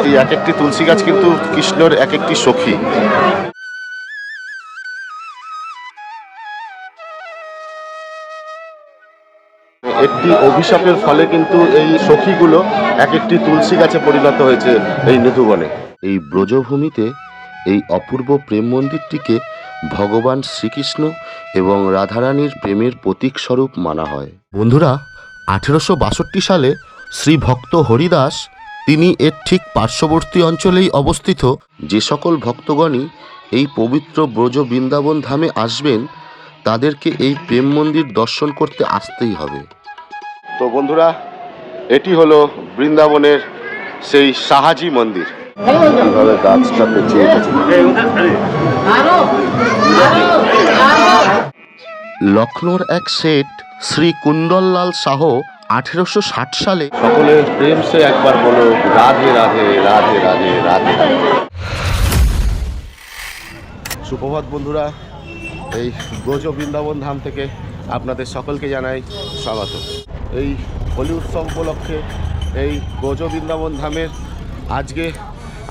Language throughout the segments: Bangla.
এই এক একটি তুলসী গাছ কিন্তু কৃষ্ণর এক একটি সখী। একটি অভিশাপের ফলে কিন্তু এই সখীগুলো এক একটি তুলসী গাছে পরিণত হয়েছে এই নিধুবনে এই ব্রজভূমিতে এই অপূর্ব প্রেম মন্দিরটিকে ভগবান শ্রীকৃষ্ণ এবং রাধারানীর প্রেমের প্রতীক স্বরূপ মানা হয়। বন্ধুরা আঠেরোশো বাষট্টি সালে শ্রী ভক্ত হরিদাস তিনি এর ঠিক পার্শ্ববর্তী অঞ্চলেই অবস্থিত। যে সকল ভক্তগণই এই পবিত্র ব্রজ বৃন্দাবন ধামে আসবেন তাদেরকে এই প্রেম মন্দির দর্শন করতে আসতেই হবে। তো বন্ধুরা এটি হলো বৃন্দাবনের সেই সাহাজি মন্দির। লখনৌর এক সেট শ্রী কুণ্ডললাল শাহ আঠেরোশো ষাট সালে সকলের প্রেম সে একবার বলো, রাধে রাধে রাধে রাধে রাধে। সুপ্রভাত বন্ধুরা, এই ব্রজ বৃন্দাবন ধাম থেকে আপনাদের সকলকে জানাই স্বাগত। এই হোলি উৎসব উপলক্ষে এই ব্রজ বৃন্দাবন ধামের আজকে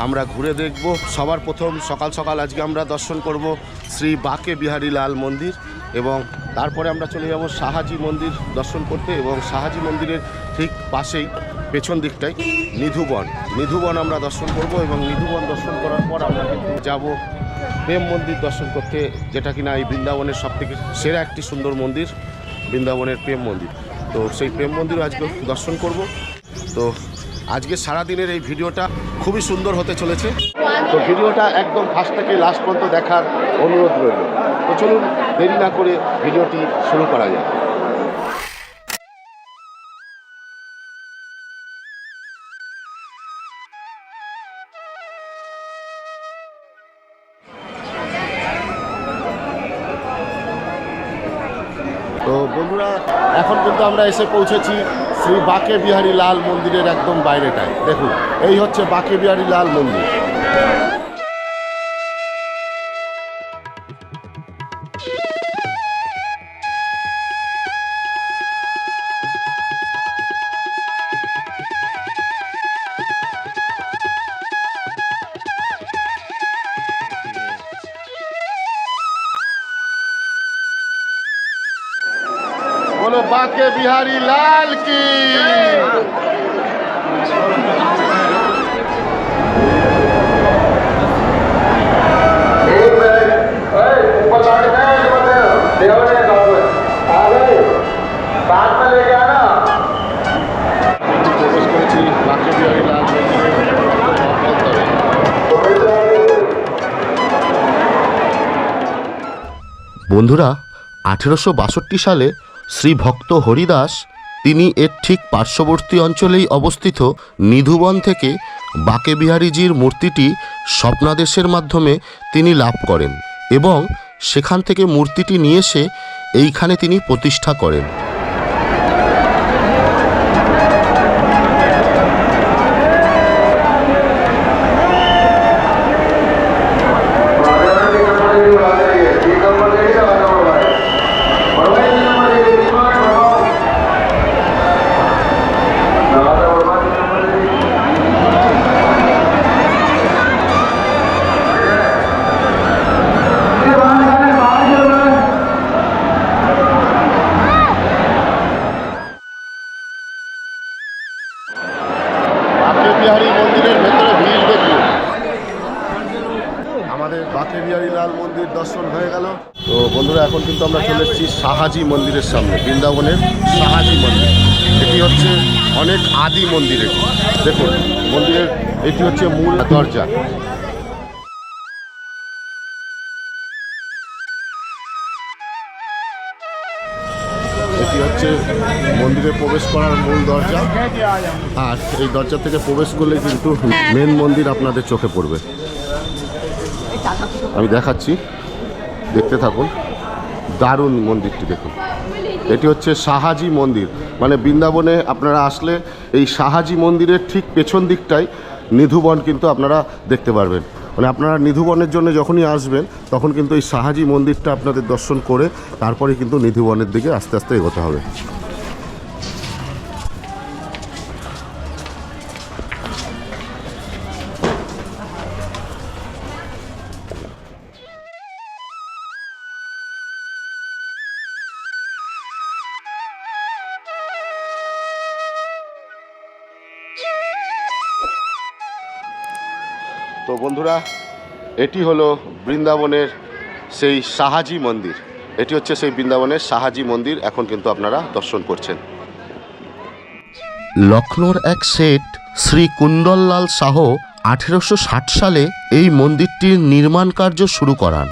আমরা ঘুরে দেখব। সবার প্রথম সকাল সকাল আজকে আমরা দর্শন করব শ্রী বাকে বিহারী লাল মন্দির। এবং তারপরে আমরা চলে যাব শাহাজি মন্দির দর্শন করতে এবং শাহাজি মন্দিরের ঠিক পাশেই পেছন দিকটাই নিধুবন। নিধুবন আমরা দর্শন করব এবং নিধুবন দর্শন করার পর আমরা কিন্তু যাব প্রেম মন্দির দর্শন করতে, যেটা কিনা এই বৃন্দাবনের সব থেকে সেরা একটি সুন্দর মন্দির, বৃন্দাবনের প্রেম মন্দির। তো সেই প্রেম মন্দির আজকে দর্শন করব। তো আজকে সারাদিনের এই ভিডিওটা খুবই সুন্দর হতে চলেছে। তো ভিডিওটা একদম ফার্স্ট থেকে লাস্ট পর্যন্ত দেখার অনুরোধ রইল। তো চলুন, দেরি না করে ভিডিওটি শুরু করা যায় তো বন্ধুরা, এখন কিন্তু আমরা এসে পৌঁছেছি শ্রী বাকে বিহারী লাল মন্দিরের একদম বাইরেটায়। দেখুন, এই হচ্ছে বাকে বিহারী লাল মন্দির। বলো বাকে বিহারী লাল কি বন্ধুরা আঠেরোশো বাষট্টি সালে শ্রী ভক্ত হরিদাস তিনি এর ঠিক পার্শ্ববর্তী অঞ্চলেই অবস্থিত নিধুবন থেকে বাকেবিহারীজির মূর্তিটি স্বপ্নাদেশের মাধ্যমে তিনি লাভ করেন এবং সেখান থেকে মূর্তিটি নিয়ে এসে এইখানে তিনি প্রতিষ্ঠা করেন। আর এই দরজা থেকে প্রবেশ করলে কিন্তু মেন মন্দির আপনাদের চোখে পড়বে। আমি দেখাচ্ছি দেখতে থাকুন। দারুণ মন্দিরটি দেখুন। এটি হচ্ছে শাহাজি মন্দির। মানে বৃন্দাবনে আপনারা আসলে এই শাহাজি মন্দিরের ঠিক পেছন দিকটাই নিধুবন কিন্তু আপনারা দেখতে পারবেন। মানে আপনারা নিধুবনের জন্য যখনই আসবেন তখন কিন্তু এই শাহাজি মন্দিরটা আপনাদের দর্শন করে তারপরে কিন্তু নিধুবনের দিকে আস্তে আস্তে এগোতে হবে। বন্ধুরা এটি হলো বৃন্দাবনের সেই সাহাজি মন্দির। এটি হচ্ছে সেই বৃন্দাবনের সাহাজি মন্দির এখন কিন্তু আপনারা দর্শন করছেন। লখনৌর এক শেঠ শ্রী কুণ্ডললাল শাহ আঠেরোশো ষাট সালে এই মন্দিরটির নির্মাণ কার্য শুরু করান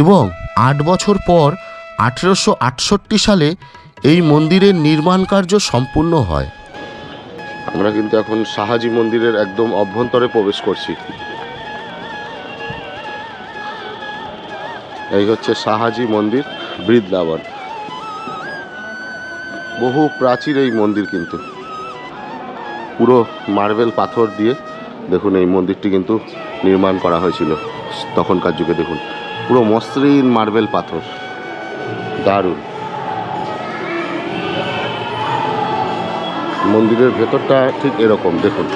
এবং আট বছর পর আঠেরোশো আটষট্টি সালে এই মন্দিরের নির্মাণ কার্য সম্পূর্ণ হয়। আমরা কিন্তু এখন সাহাজি মন্দিরের একদম অভ্যন্তরে প্রবেশ করছি। এই হচ্ছে সাহাজি মন্দির, বৃন্দাবন। বহু প্রাচীর এই মন্দির কিন্তু। পুরো মার্বেল পাথর দিয়ে দেখুন এই মন্দিরটি কিন্তু নির্মাণ করা হয়েছিল, তখনকার যুগে দেখুন। পুরো মসৃণ মার্বেল পাথর, দারুণ। মন্দিরের ভেতরটা ঠিক এরকম, দেখুন।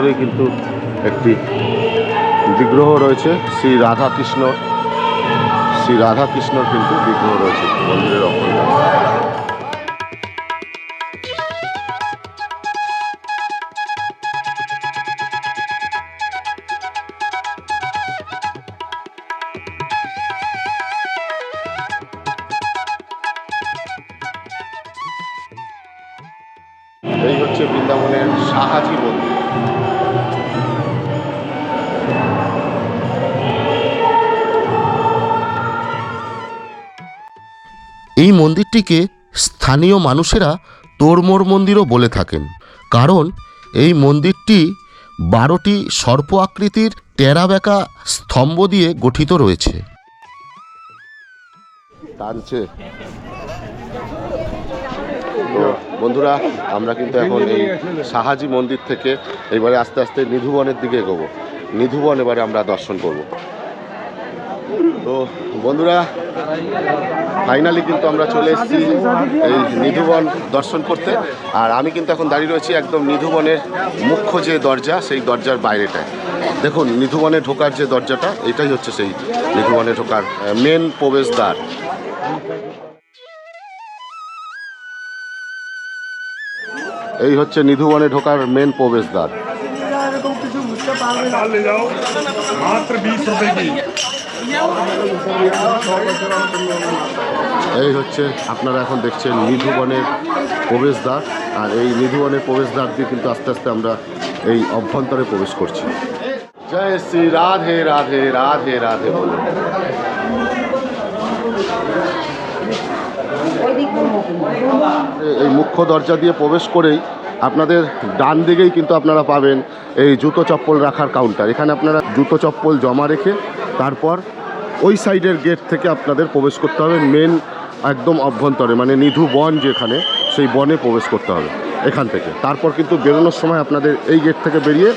ভেতরেই কিন্তু একটি বিগ্রহ রয়েছে। শ্রী রাধাকৃষ্ণ শ্রী রাধাকৃষ্ণর কিন্তু বিগ্রহ রয়েছে মন্দিরের অভ্যন্তরে মন্দিরটিকে স্থানীয় মানুষেরা তোরমোর মন্দিরও বলে থাকেন। কারণ এই মন্দিরটি বারোটি সর্প আকৃতির টেরাবেকা স্তম্ভ দিয়ে গঠিত রয়েছে। বন্ধুরা, আমরা কিন্তু এখন এই সাহাজি মন্দির থেকে এবারে আস্তে আস্তে নিধুবনের দিকে এগোবো। নিধুবন এবারে আমরা দর্শন করব। তো বন্ধুরা ফাইনালি কিন্তু আমরা চলে এসেছি এই নিধুবন দর্শন করতে। আর আমি কিন্তু এখন দাঁড়িয়ে রয়েছি একদম নিধুবনের মুখ্য যে দরজা, সেই দরজার বাইরেটায়। দেখুন, নিধুবনে ঢোকার যে দরজাটা, এটাই হচ্ছে সেই নিধুবনে ঢোকার মেন প্রবেশদ্বার। এই হচ্ছে নিধুবনে ঢোকার মেন প্রবেশদ্বার। कुछ मुझसे पाल डाल ले जाओ मात्र बीस रुपए की এই হচ্ছে আপনারা এখন দেখছেন নিধুবনের প্রবেশদ্বার আর এই নিধুবনের প্রবেশদ্বার দিয়ে কিন্তু আস্তে আস্তে আমরা এই অভ্যন্তরে প্রবেশ করছি জয় শ্রী রাধে রাধে রাধে রাধে বলে এই মুখ্য দরজা দিয়ে প্রবেশ করেই আপনাদের ডান দিকেই কিন্তু আপনারা পাবেন এই জুতো চপ্পল রাখার কাউন্টার এখানে আপনারা জুতো চপ্পল জমা রেখে তারপর ওই সাইডের গেট থেকে আপনাদের প্রবেশ করতে হবে মেন একদম অভ্যন্তরে মানে নিধু বন যেখানে, সেই বনে প্রবেশ করতে হবে এখান থেকে। তারপর কিন্তু বেরোনোর সময় আপনাদের এই গেট থেকে বেরিয়ে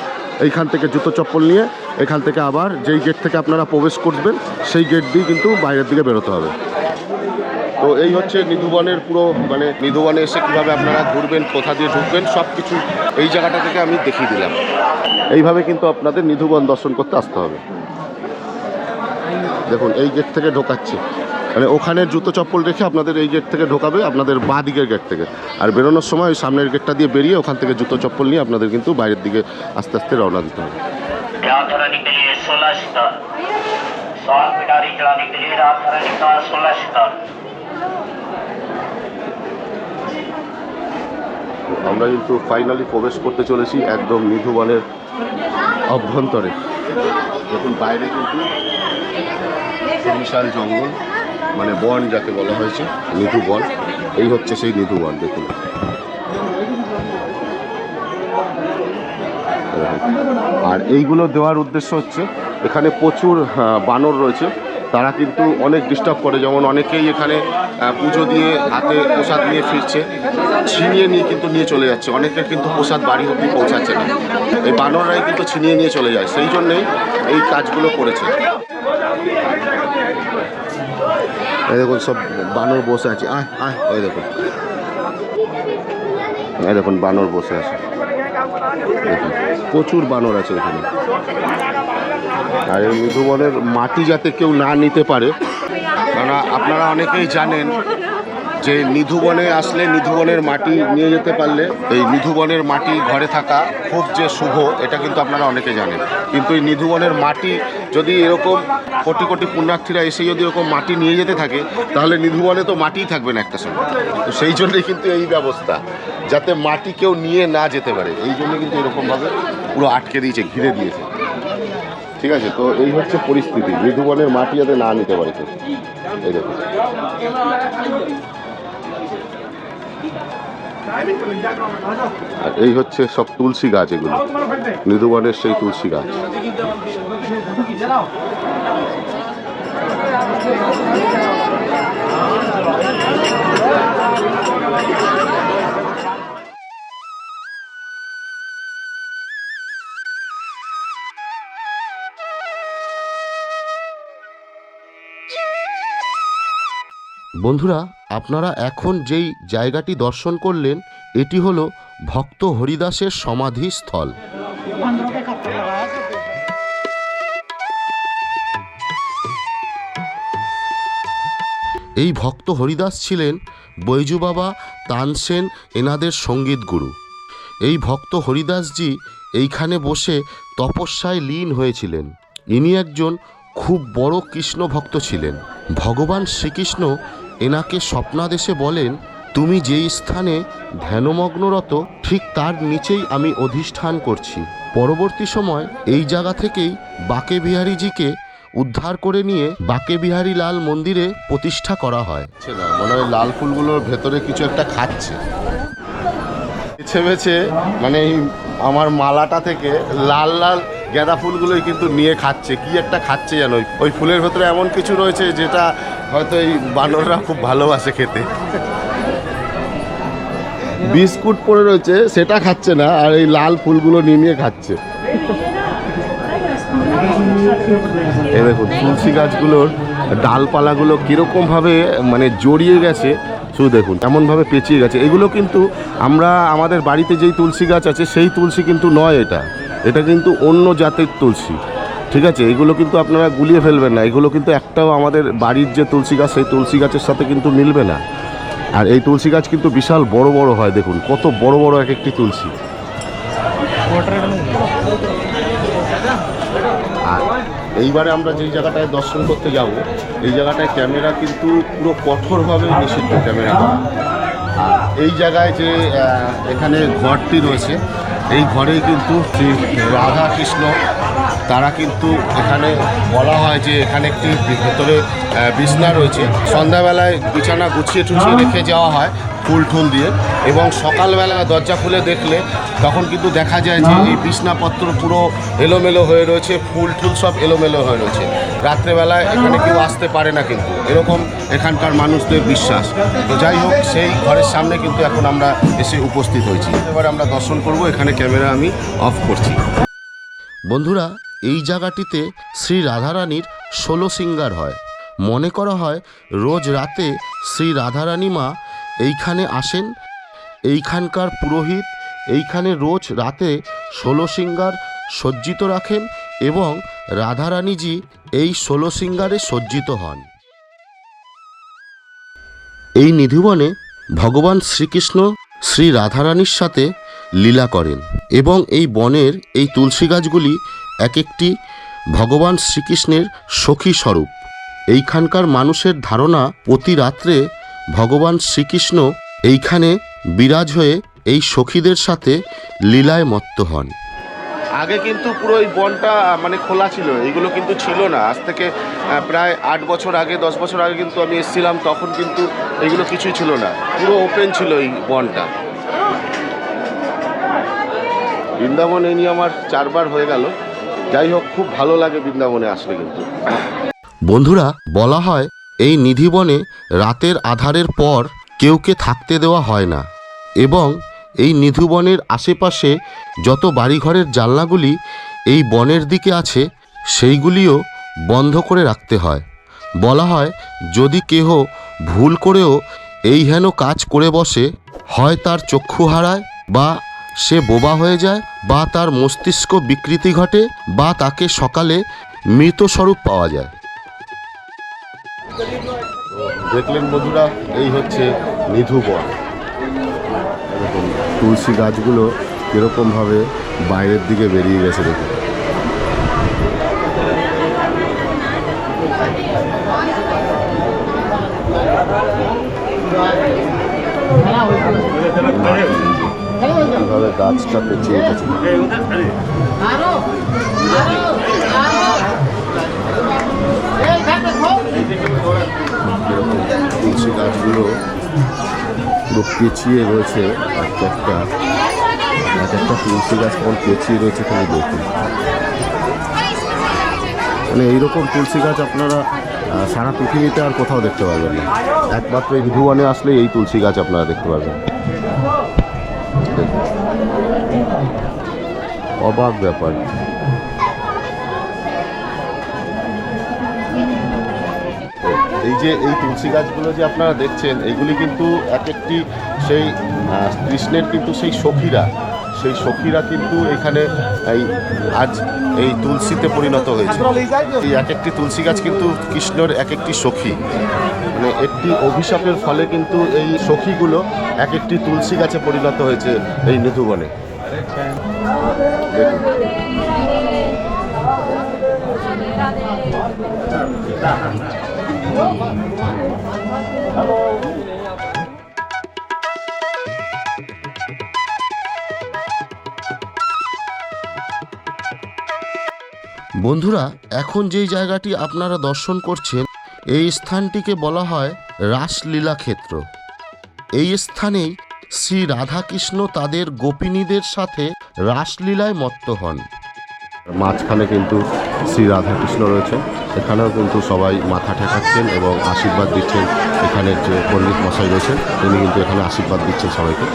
এইখান থেকে জুতো চপ্পল নিয়ে এখান থেকে আবার যেই গেট থেকে আপনারা প্রবেশ করবেন, সেই গেট দিয়ে কিন্তু বাইরের দিকে বেরোতে হবে। তো এই হচ্ছে নিধুবনের পুরো মানে নিধুবনে এসে কীভাবে আপনারা ঘুরবেন কোথা দিয়ে ঢুকবেন সব কিছু এই জায়গাটা থেকে আমি দেখিয়ে দিলাম এইভাবে কিন্তু আপনাদের নিধুবন দর্শন করতে আসতে হবে দেখুন এই গেট থেকে ঢোকাচ্ছে মানে ওখানে জুতো চপ্পল রেখে আপনাদের এই গেট থেকে ঢোকাবে আপনাদের বাঁ দিকের গেট থেকে আর বেরোনোর সময় ওই সামনের গেটটা দিয়ে বেরিয়ে ওখান থেকে জুতো চপ্পল নিয়ে আপনাদের কিন্তু বাইরের দিকে আস্তে আস্তে রওনা দিতে হবে रात धरने के लिए सोलह स्तर सात पिटारी चढ़ाने के लिए रात धरने का सोलह स्तर আমরা কিন্তু ফাইনালি প্রবেশ করতে চলেছি একদম নিধুবনের অভ্যন্তরে। দেখুন, বাইরে কিন্তু বিশাল জঙ্গল মানে বন যাকে বলা হয়েছে নিধু বন এই হচ্ছে সেই নিধু বন দেখুন। আর এইগুলো দেওয়ার উদ্দেশ্য হচ্ছে, এখানে প্রচুর বানর রয়েছে। তারা কিন্তু অনেক ডিস্টার্ব করে, যেমন অনেকেই এখানে পুজো দিয়ে হাতে প্রসাদ নিয়ে ফিরছে, ছিনিয়ে নিয়ে কিন্তু নিয়ে চলে যাচ্ছে। অনেকের কিন্তু প্রসাদ বাড়ি অব্দি পৌঁছাচ্ছে না। এই বানররাই কিন্তু ছিনিয়ে নিয়ে চলে যায়। সেই জন্যেই এই কাজগুলো করেছে। এই দেখুন, সব বানর বসে আছে। আয় আয়, ওই দেখুন। এই দেখুন, বানর বসে আছে। প্রচুর বানর আছে এখানে। আর এই মধুবনের মাটি যাতে কেউ না নিতে পারে, কারণ আপনারা অনেকেই জানেন যে নিধুবনে আসলে নিধুবনের মাটি নিয়ে যেতে পারলে এই নিধুবনের মাটি ঘরে থাকা খুব যে শুভ, এটা কিন্তু আপনারা অনেকে জানেন। কিন্তু এই নিধুবনের মাটি যদি এরকম কোটি কোটি পুণ্যার্থীরা এসে যদি এরকম মাটি নিয়ে যেতে থাকে, তাহলে নিধুবনে তো মাটিই থাকবে না একটা সময়। তো সেই জন্যই কিন্তু এই ব্যবস্থা, যাতে মাটি কেউ নিয়ে না যেতে পারে। এই জন্য কিন্তু এরকমভাবে পুরো আটকে দিয়েছে, ঘিরে দিয়েছে। ঠিক আছে, তো এই হচ্ছে পরিস্থিতি। মৃদুবনের মাটি যাতে না নিতে পারে কেউ। এই দেখুন আর এই হচ্ছে সব তুলসী গাছ এগুলো। মৃদুবনের সেই তুলসী গাছ। বন্ধুরা আপনারা এখন যেই জায়গাটি দর্শন করলেন এটি হলো ভক্ত হরিদাসের সমাধিস্থল। এই ভক্ত হরিদাস ছিলেন বৈজু বাবা তানসেন এনাদের সংগীত গুরু। এই ভক্ত হরিদাসজি এইখানে বসে তপস্যায় লীন হয়েছিলেন। ইনি একজন খুব বড় কৃষ্ণ ভক্ত ছিলেন। ভগবান শ্রীকৃষ্ণ এনাকে স্বপ্নাদেশে বলেন, তুমি যেই স্থানে ধ্যানমগ্নরত, ঠিক তার নিচেই আমি অধিষ্ঠান করছি। পরবর্তী সময় এই জায়গা থেকেই বাকে বিহারীজিকে উদ্ধার করে নিয়ে বাকে বিহারী লাল মন্দিরে প্রতিষ্ঠা করা হয়। মনে হয় লাল ফুলগুলোর ভেতরে কিছু একটা খাচ্ছে। বেছে বেছে মানে আমার মালাটা থেকে লাল লাল গাঁদা ফুলগুলোই কিন্তু নিয়ে খাচ্ছে। কি একটা খাচ্ছে যেন? ওই- ফুলের ভেতরে এমন কিছু রয়েছে যেটা হয়তো এই বানররা খুব ভালোবাসে খেতে। বিস্কুট পড়ে রয়েছে, সেটা খাচ্ছে না, আর এই লাল ফুলগুলো নিয়ে নিয়ে খাচ্ছে। এই দেখুন তুলসী গাছগুলোর ডালপালাগুলো কীরকমভাবে মানে জড়িয়ে গেছে, শুধু দেখুন, এমনভাবে পেঁচিয়ে গেছে। এগুলো কিন্তু আমরা, আমাদের বাড়িতে যেই তুলসী গাছ আছে, সেই তুলসী কিন্তু নয় এটা। এটা কিন্তু অন্য জাতের তুলসী, ঠিক আছে? এগুলো কিন্তু আপনারা গুলিয়ে ফেলবেন না। এগুলো কিন্তু একটাও আমাদের বাড়ির যে তুলসী গাছ, সেই তুলসী গাছের সাথে কিন্তু মিলবে না। আর এই তুলসী গাছ কিন্তু বিশাল বড় বড় হয়, দেখুন, কত বড় বড় এক একটি তুলসী আর এইবারে আমরা যেই জায়গাটায় দর্শন করতে যাব, এই জায়গাটায় ক্যামেরা কিন্তু পুরো কঠোরভাবে নিষিদ্ধ ক্যামেরা আর এই জায়গায় যে এখানে ঘরটি রয়েছে, এই ঘরেই কিন্তু শ্রী রাধা কৃষ্ণ তারা কিন্তু এখানে বলা হয় যে এখানে একটি ভেতরে বিছনা রয়েছে। সন্ধ্যাবেলায় বিছানা গুছিয়ে টুছিয়ে রেখে যাওয়া হয় ফুল টুল দিয়ে এবং সকালবেলা দরজা খুলে দেখলে তখন কিন্তু দেখা যায় যে এই বিছনাপত্র পুরো এলোমেলো হয়ে রয়েছে, ফুল টুল সব এলোমেলো হয়ে রয়েছে। রাত্রেবেলায় এখানে কেউ আসতে পারে না কিন্তু। এরকম এখানকার মানুষদের বিশ্বাস। তো যাই হোক, সেই ঘরের সামনে কিন্তু এখন আমরা এসে উপস্থিত হয়েছি। এবার আমরা দর্শন করব, এখানে ক্যামেরা আমি অফ করছি। বন্ধুরা এই জায়গাটিতে শ্রী রাধারানীর ষোলো সিঙ্গার হয়। মনে করা হয়, রোজ রাতে শ্রী রাধারানী মা এইখানে আসেন, এইখানকার পুরোহিত এইখানে রোজ রাতে ষোলো সিঙ্গার সজ্জিত রাখেন এবং রাধারানীজি এই ষোলো সিঙ্গারে সজ্জিত হন। এই নিধিবনে ভগবান শ্রীকৃষ্ণ শ্রী রাধারানীর সাথে লীলা করেন এবং এই বনের এই তুলসী গাছগুলি এক একটি ভগবান শ্রীকৃষ্ণের সখী স্বরূপ। এইখানকার মানুষের ধারণা প্রতি রাত্রে ভগবান শ্রীকৃষ্ণ এইখানে বিরাজ হয়ে এই সখীদের সাথে লীলায় মত্ত হন। আগে কিন্তু পুরো এই বনটা মানে খোলা ছিল। এইগুলো কিন্তু ছিল না। আজ থেকে প্রায় আট বছর আগে, দশ বছর আগে কিন্তু আমি এসেছিলাম, তখন কিন্তু এগুলো কিছুই ছিল না। পুরো ওপেন ছিল এই বনটা। বৃন্দাবন নিয়ে আমার চারবার হয়ে গেল। যাই হোক, খুব ভালো লাগে বৃন্দাবনে আসলে কিন্তু। বন্ধুরা, বলা হয় এই নিধিবনে রাতের আধারের পর কেউকে থাকতে দেওয়া হয় না এবং এই নিধুবনের আশেপাশে যত বাড়িঘরের জানলাগুলি এই বনের দিকে আছে, সেইগুলিও বন্ধ করে রাখতে হয়। বলা হয়, যদি কেহ ভুল করেও এই হেন কাজ করে বসে, হয় তার চক্ষু হারায় বা সে বোবা হয়ে যায় বা তার মস্তিষ্ক বিকৃতি ঘটে বা তাকে সকালে মৃত স্বরূপ পাওয়া যায়। দেখলেন বন্ধুরা, এই হচ্ছে নিধু বন দেখুন তুলসী গাছগুলো কীরকমভাবে বাইরের দিকে বেরিয়ে গেছে দেখুন। কীভাবে গাছটা পেঁচিয়ে যেরকম তুলসী গাছগুলো পেঁচিয়ে রয়েছে একটা একটা, এক একটা তুলসী গাছ কেমন পেঁচিয়ে রয়েছে খালি দেখুন। মানে এইরকম তুলসী গাছ আপনারা সারা পৃথিবীতে আর কোথাও দেখতে পারবেন না। একমাত্র এই বিধুবনে আসলে এই তুলসী গাছ আপনারা দেখতে পারবেন। অবাক ব্যাপার। এই যে, এই তুলসী গাছগুলো যে আপনারা দেখছেন, এগুলি কিন্তু এক একটি সেই কৃষ্ণের কিন্তু সেই সখীরা। সেই সখীরা কিন্তু এখানে এই আজ এই তুলসীতে পরিণত হয়েছে। এই এক একটি তুলসী গাছ কিন্তু কৃষ্ণর এক একটি সখী। মানে একটি অভিশাপের ফলে কিন্তু এই সখীগুলো এক একটি তুলসী গাছে পরিণত হয়েছে এই দেখুন বন্ধুরা, এখন যেই জায়গাটি আপনারা দর্শন করছেন, এই স্থানটিকে বলা হয় রাসলীলা ক্ষেত্র এই স্থানেই শ্রী রাধাকৃষ্ণ তাদের গোপিনীদের সাথে রাসলীলায় মত্ত হন। মাঝখানে কিন্তু শ্রী রাধাকৃষ্ণ রয়েছে। এখানেও কিন্তু সবাই মাথা ঠেকাচ্ছেন এবং আশীর্বাদ দিচ্ছেন এখানের যে পণ্ডিত মশাই রয়েছেন, তিনি কিন্তু এখানে আশীর্বাদ দিচ্ছেন সবাইকে।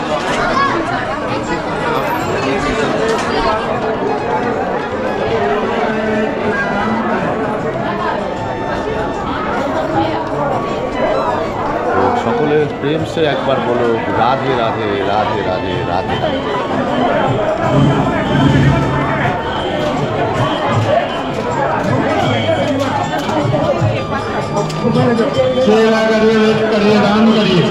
সকলের প্রেম সে একবার বলো রাধে রাধে রাধে রাধে রাধে सेवा करिए वेद करिए दान करिए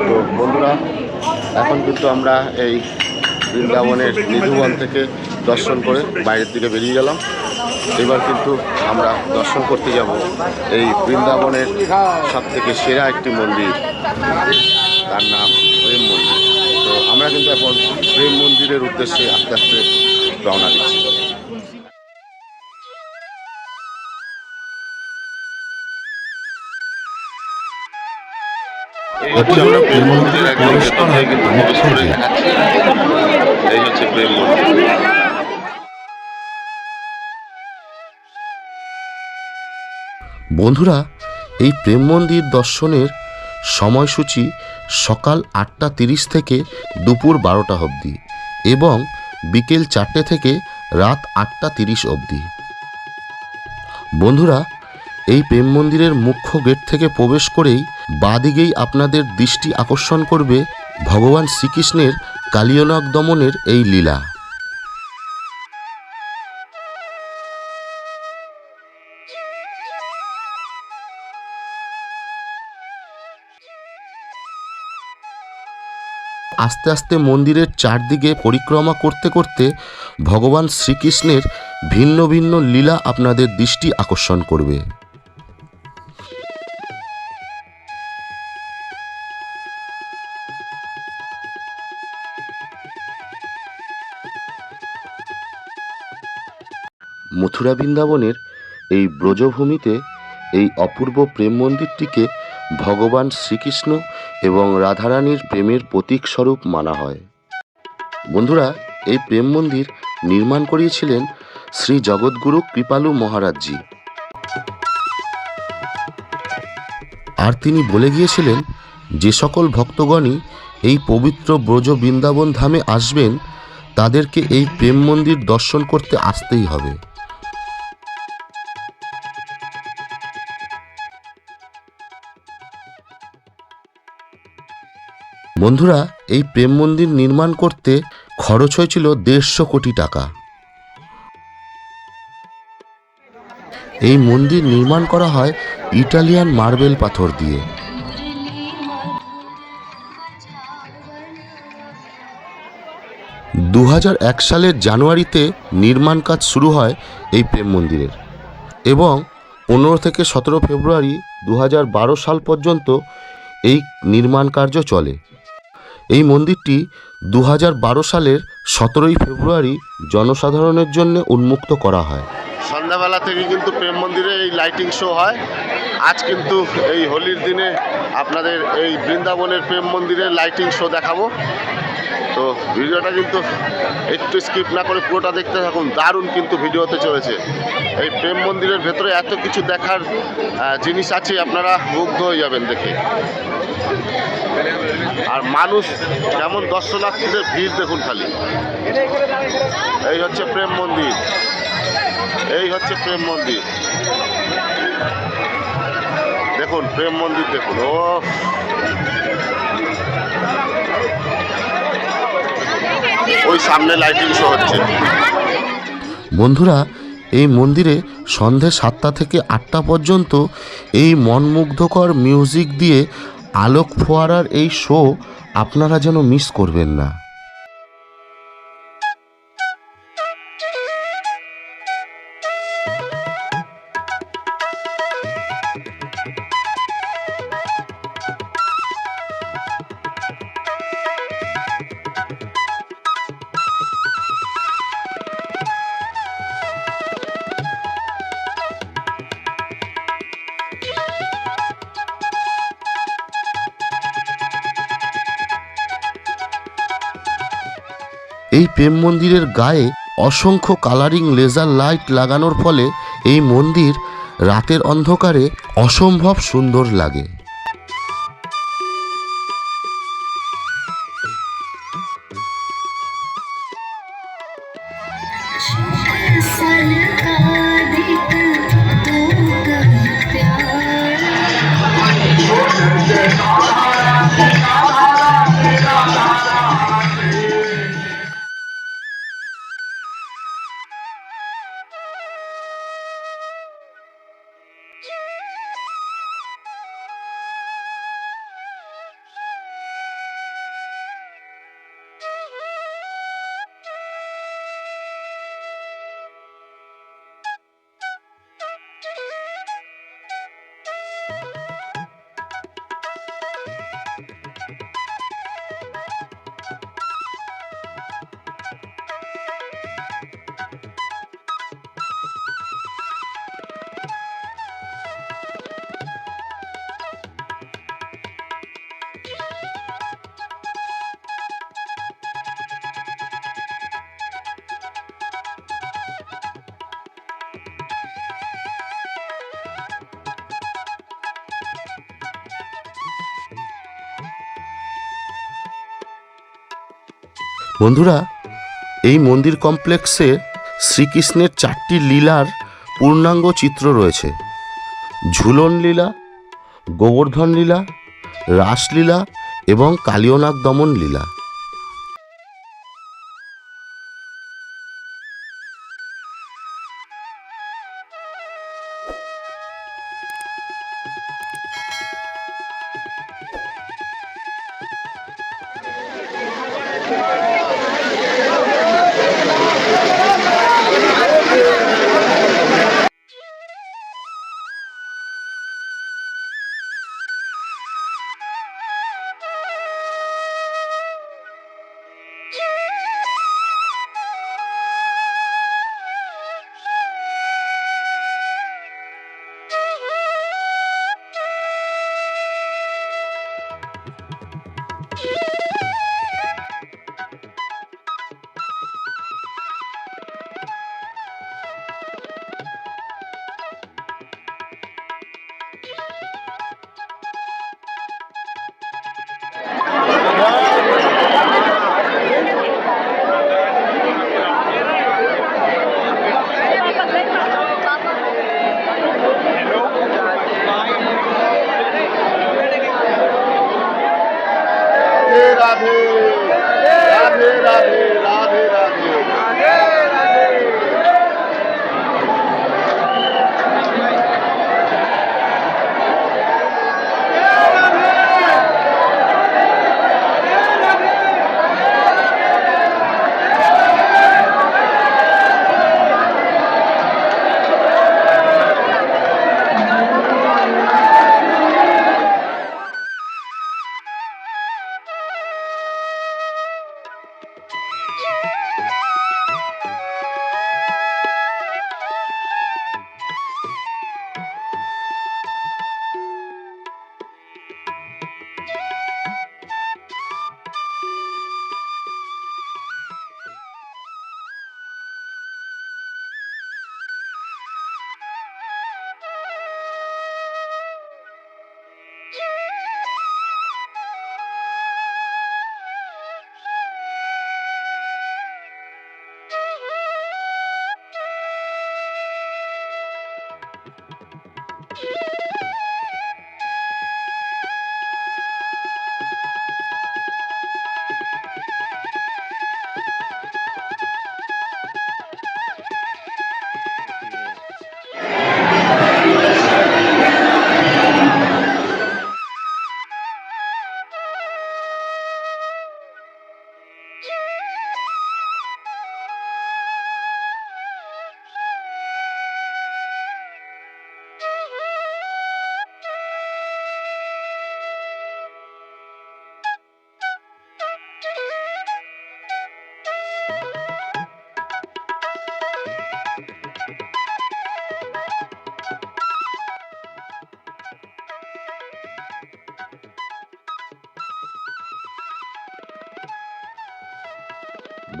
তো বন্ধুরা এখন কিন্তু আমরা এই বৃন্দাবনের নিধুবন থেকে দর্শন করে বাইরের দিকে বেরিয়ে গেলাম এবার কিন্তু আমরা দর্শন করতে যাব এই বৃন্দাবনের সব থেকে সেরা একটি মন্দির। তার নাম প্রেম মন্দির। তো আমরা কিন্তু এখন প্রেম মন্দিরের উদ্দেশ্যে আস্তে আস্তে রওনা দিচ্ছি। হচ্ছে আমরা প্রেম মন্দিরের একদম কিন্তু প্রবেশ করে দেখাচ্ছি। এই হচ্ছে প্রেম মন্দির। বন্ধুরা, এই প্রেম মন্দির দর্শনের সময়সূচি সকাল আটটা তিরিশ থেকে দুপুর বারোটা অবধি এবং বিকেল চারটে থেকে রাত আটটা তিরিশ অবধি। বন্ধুরা, এই প্রেম মন্দিরের মুখ্য গেট থেকে প্রবেশ করেই বাদিকেই আপনাদের দৃষ্টি আকর্ষণ করবে ভগবান শ্রীকৃষ্ণের কালিয়নাগ দমনের এই লীলা। আস্তে আস্তে মন্দিরের চারদিকে পরিক্রমা করতে করতে ভগবান শ্রীকৃষ্ণের ভিন্ন ভিন্ন লীলা আপনাদের দৃষ্টি আকর্ষণ করবে। মথুরা বৃন্দাবনের এই ব্রজভূমিতে এই অপূর্ব প্রেম মন্দিরটিকে ভগবান শ্রীকৃষ্ণ এবং রাধারানীর প্রেমের প্রতীক স্বরূপ মানা হয়। বন্ধুরা, এই প্রেম মন্দির নির্মাণ করিয়েছিলেন শ্রী জগৎগুরু কৃপালু মহারাজজি। আর তিনি বলে গিয়েছিলেন, যে সকল ভক্তগণই এই পবিত্র ব্রজ বৃন্দাবন ধামে আসবেন, তাদেরকে এই প্রেম মন্দির দর্শন করতে আসতেই হবে। বন্ধুরা, এই প্রেম মন্দির নির্মাণ করতে খরচ হয়েছিল দেড়শো কোটি টাকা। এই মন্দির নির্মাণ করা হয় ইটালিয়ান মার্বেল পাথর দিয়ে। দু সালের জানুয়ারিতে নির্মাণ কাজ শুরু হয় এই প্রেম মন্দিরের এবং পনেরো থেকে সতেরো ফেব্রুয়ারি দু হাজার বারো সাল পর্যন্ত এই নির্মাণ কার্য চলে। এই মন্দিরটি দু হাজার বারো সালের সতেরোই ফেব্রুয়ারি জনসাধারণের জন্য উন্মুক্ত করা হয়। সন্ধ্যাবেলা থেকে কিন্তু প্রেম মন্দিরে এই লাইটিং শো হয়। আজ কিন্তু এই হোলির দিনে আপনাদের এই বৃন্দাবনের প্রেম মন্দিরের লাইটিং শো দেখাবো। তো ভিডিওটা কিন্তু একটু স্কিপ না করে পুরোটা দেখতে থাকুন, দারুণ কিন্তু ভিডিওতে চলেছে। এই প্রেম মন্দিরের ভেতরে এত কিছু দেখার জিনিস আছে, আপনারা মুগ্ধ হয়ে যাবেন দেখে। আর মানুষ, যেমন দর্শনার্থীদের ভিড় দেখুন খালি। এই হচ্ছে প্রেম মন্দির। এই হচ্ছে প্রেম মন্দির। দেখুন, প্রেম মন্দির দেখুন। ও। ওই সামনে লাইটিং শো হচ্ছে। বন্ধুরা, এই মন্দিরে সন্ধে সাতটা থেকে আটটা পর্যন্ত এই মনমুগ্ধকর মিউজিক দিয়ে আলোক ফোয়ারার এই শো আপনারা যেন মিস করবেন না। প্রেম মন্দিরের গায়ে অসংখ্য কালারিং লেজার লাইট লাগানোর ফলে এই মন্দির রাতের অন্ধকারে অসম্ভব সুন্দর লাগে। বন্ধুরা, এই মন্দির কমপ্লেক্সে শ্রীকৃষ্ণের চারটি লীলার পূর্ণাঙ্গ চিত্র রয়েছে। ঝুলন লীলা, গোবর্ধন লীলা, রাসলীলা এবং কালিয়নাগ দমন লীলা।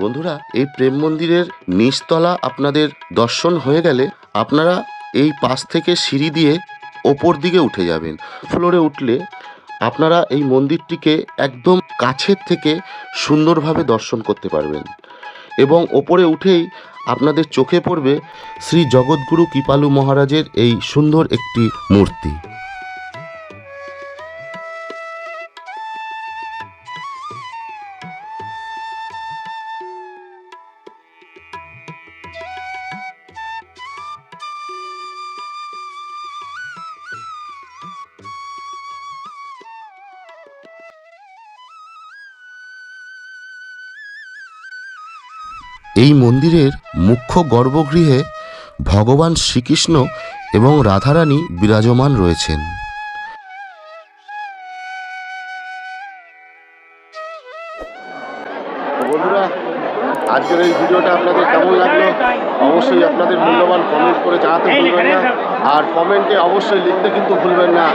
বন্ধুরা, এই প্রেম মন্দিরের নিচতলা আপনাদের দর্শন হয়ে গেলে আপনারা এই পাশ থেকে সিঁড়ি দিয়ে ওপর দিকে উঠে যাবেন। ফ্লোরে উঠলে আপনারা এই মন্দিরটিকে একদম কাছের থেকে সুন্দরভাবে দর্শন করতে পারবেন। এবং ওপরে উঠেই আপনাদের চোখে পড়বে শ্রী জগৎগুরু কৃপালু মহারাজের এই সুন্দর একটি মূর্তি। এই মন্দিরের মুখ্য গর্ভগৃহে ভগবান শ্রীকৃষ্ণ এবং রাধারানী বিরাজমান রয়েছেন। বন্ধুরা, আজকের এই ভিডিওটা আপনাদের কেমন লাগল? অবশ্যই আপনাদের মূল্যবান কমেন্ট করে জানাতে ভুলবেন না। আর কমেন্টে অবশ্যই লিখতে কিন্তু ভুলবেন না।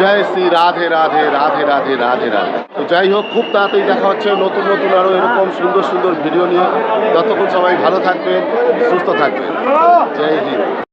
জয় শ্রী রাধে রাধে রাধে রাধে রাধে রাধে। তো যাই হোক, খুব তাড়াতাড়ি দেখা হচ্ছে নতুন নতুন আরও এরকম সুন্দর সুন্দর ভিডিও নিয়ে। যতক্ষণ সবাই ভালো থাকবেন, সুস্থ থাকবেন। জয় হিন্দ।